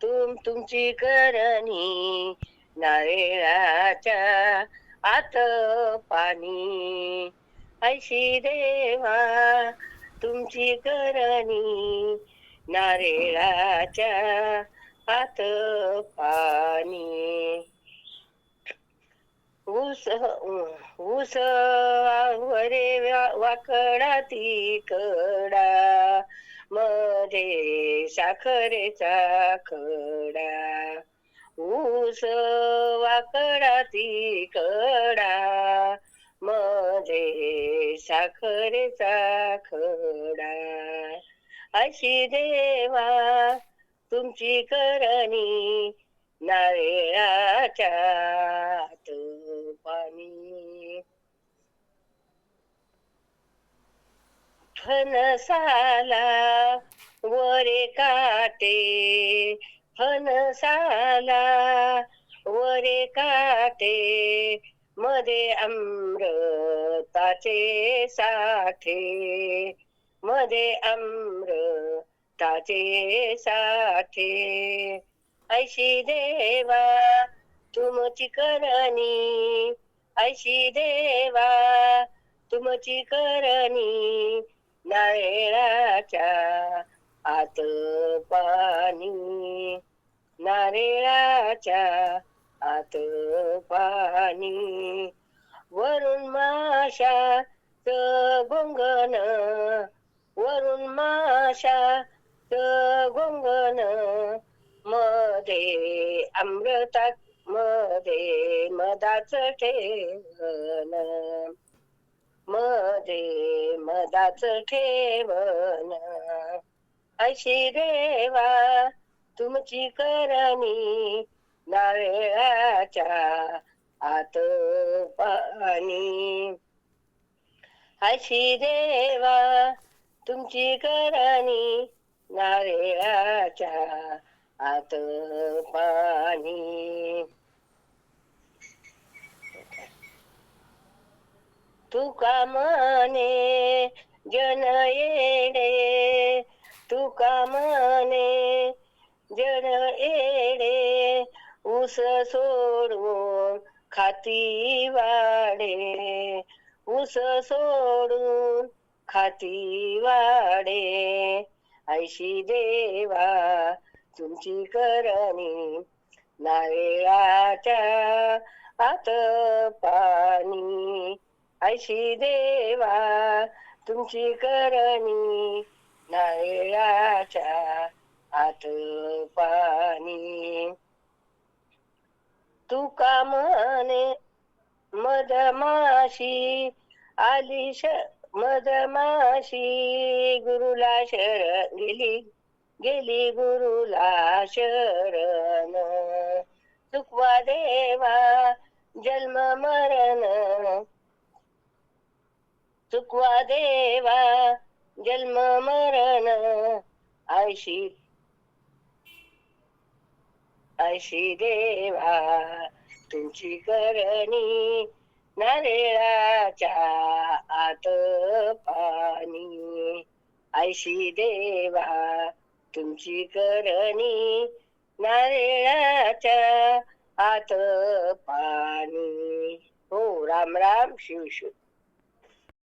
तुम तुमची करणी नारळाच्या आत पाणी. ऐशी देवा तुमची करणी नारळाच्या आत पाणी. ऊस ऊस वरे वाकडा ती कडा. मध्ये साखरेचा खडा ऊस वाकडा ती कडा मध्ये साखरेचा खडा. अशी देवा तुमची करणी नारळाच्या आत पाणी फणसाला वरे काटे फणसाला वरे काटे मध्ये अमृताचे साठे मध्ये अमृताचे साठे. ऐशी देवा तुमची करणी ऐशी देवा तुमची करणी नारळाच्या आत पाणी. नारळाच्या आत पाणी. वरून माशा गोंगण वरून माशा गोंगण. मध्ये अमृतात मध्ये मदाच ठेवण. मदे मदाच ठेवण. अशी देवा तुमची करणी नावेळाच्या आत पाणी. अशी देवा तुमची करणी नारळाच्या आत पाणी. तुका मने जन येडे? तुका मने जन येडे? उस सोडून खाती वाडे. उस सोडून खाती वाडे. ऐशी देवा तुमची करणी नारळाच्या आत पाणी. अशी देवा तुमची करणी नारळाच्या आत पाणी. तुका म्हणे मधमाशी आली श मधमाशी गुरुला शरण गेली गेली गुरुला शरण. सुखवा देवा जन्म मरण चुकवा देवा जन्म मरण ऐशी ऐशी देवा तुमची करणी नारळाच्या आत पाणी. ऐशी देवा तुमची करणी नारळाच्या आत पाणी. हो राम राम शिव शिव.